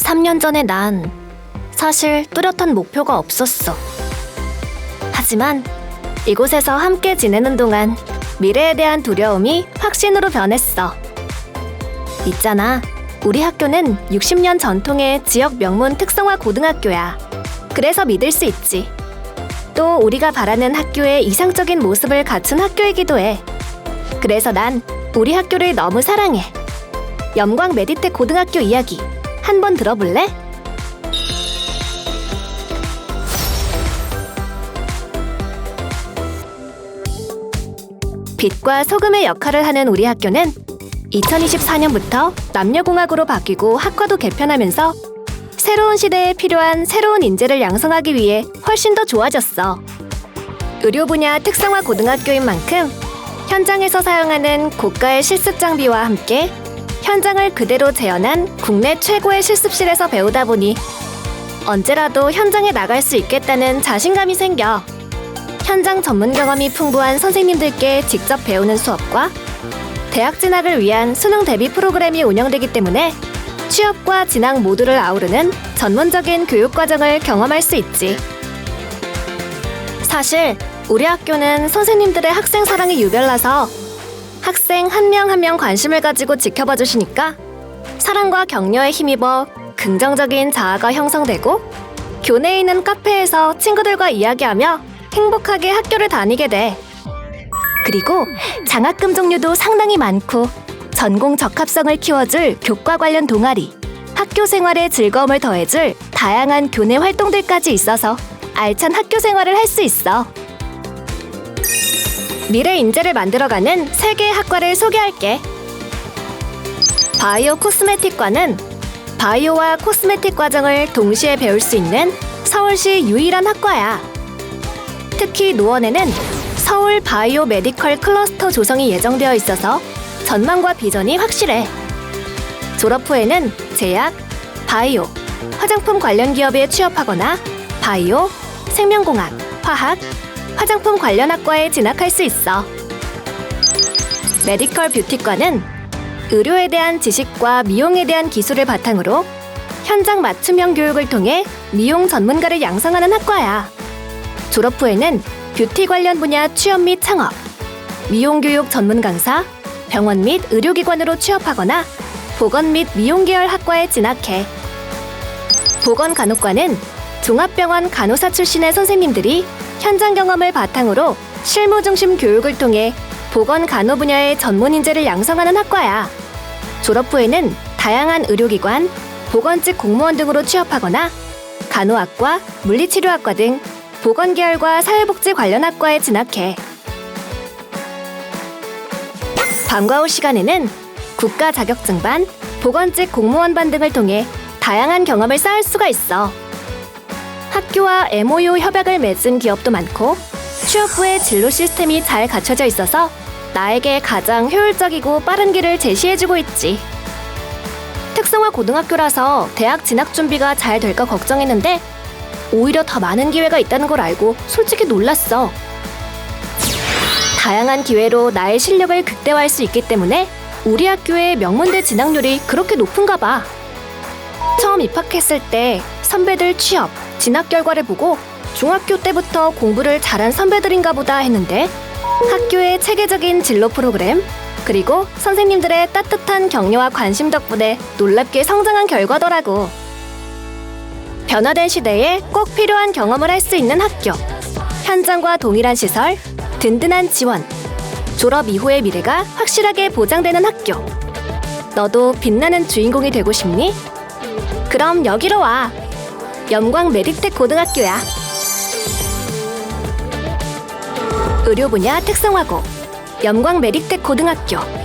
3년 전에 난 사실 뚜렷한 목표가 없었어. 하지만 이곳에서 함께 지내는 동안 미래에 대한 두려움이 확신으로 변했어. 있잖아. 우리 학교는 60년 전통의 지역 명문 특성화 고등학교야. 그래서 믿을 수 있지. 또 우리가 바라는 학교의 이상적인 모습을 갖춘 학교이기도 해. 그래서 난 우리 학교를 너무 사랑해. 염광 메디텍 고등학교 이야기 한 번 들어볼래? 빛과 소금의 역할을 하는 우리 학교는 2024년부터 남녀공학으로 바뀌고 학과도 개편하면서 새로운 시대에 필요한 새로운 인재를 양성하기 위해 훨씬 더 좋아졌어. 의료 분야 특성화 고등학교인 만큼 현장에서 사용하는 고가의 실습 장비와 함께 현장을 그대로 재현한 국내 최고의 실습실에서 배우다 보니 언제라도 현장에 나갈 수 있겠다는 자신감이 생겨. 현장 전문 경험이 풍부한 선생님들께 직접 배우는 수업과 대학 진학을 위한 수능 대비 프로그램이 운영되기 때문에 취업과 진학 모두를 아우르는 전문적인 교육 과정을 경험할 수 있지. 사실 우리 학교는 선생님들의 학생 사랑이 유별나서 학생 한 명 한 명 관심을 가지고 지켜봐 주시니까 사랑과 격려에 힘입어 긍정적인 자아가 형성되고 교내에 있는 카페에서 친구들과 이야기하며 행복하게 학교를 다니게 돼. 그리고 장학금 종류도 상당히 많고 전공 적합성을 키워줄 교과 관련 동아리, 학교 생활의 즐거움을 더해줄 다양한 교내 활동들까지 있어서 알찬 학교 생활을 할 수 있어. 미래 인재를 만들어가는 세 개의 학과를 소개할게. 바이오 코스메틱과는 바이오와 코스메틱 과정을 동시에 배울 수 있는 서울시 유일한 학과야. 특히 노원에는 서울 바이오 메디컬 클러스터 조성이 예정되어 있어서 전망과 비전이 확실해. 졸업 후에는 제약, 바이오, 화장품 관련 기업에 취업하거나 바이오, 생명공학, 화학, 화장품 관련 학과에 진학할 수 있어. 메디컬 뷰티과는 의료에 대한 지식과 미용에 대한 기술을 바탕으로 현장 맞춤형 교육을 통해 미용 전문가를 양성하는 학과야. 졸업 후에는 뷰티 관련 분야 취업 및 창업, 미용 교육 전문 강사, 병원 및 의료기관으로 취업하거나 보건 및 미용 계열 학과에 진학해. 보건간호과는 종합병원 간호사 출신의 선생님들이 현장 경험을 바탕으로 실무 중심 교육을 통해 보건 간호 분야의 전문 인재를 양성하는 학과야. 졸업 후에는 다양한 의료기관, 보건직 공무원 등으로 취업하거나 간호학과, 물리치료학과 등 보건 계열과 사회복지 관련 학과에 진학해. 방과 후 시간에는 국가 자격증반, 보건직 공무원반 등을 통해 다양한 경험을 쌓을 수가 있어. 학교와 MOU 협약을 맺은 기업도 많고 취업 후에 진로 시스템이 잘 갖춰져 있어서 나에게 가장 효율적이고 빠른 길을 제시해주고 있지. 특성화 고등학교라서 대학 진학 준비가 잘 될까 걱정했는데 오히려 더 많은 기회가 있다는 걸 알고 솔직히 놀랐어. 다양한 기회로 나의 실력을 극대화할 수 있기 때문에 우리 학교의 명문대 진학률이 그렇게 높은가 봐. 처음 입학했을 때 선배들 취업, 진학 결과를 보고 중학교 때부터 공부를 잘한 선배들인가 보다 했는데 학교의 체계적인 진로 프로그램 그리고 선생님들의 따뜻한 격려와 관심 덕분에 놀랍게 성장한 결과더라고. 변화된 시대에 꼭 필요한 경험을 할 수 있는 학교. 현장과 동일한 시설, 든든한 지원. 졸업 이후의 미래가 확실하게 보장되는 학교. 너도 빛나는 주인공이 되고 싶니? 그럼 여기로 와. 염광 메디텍 고등학교야. 의료 분야 특성화고 염광 메디텍 고등학교.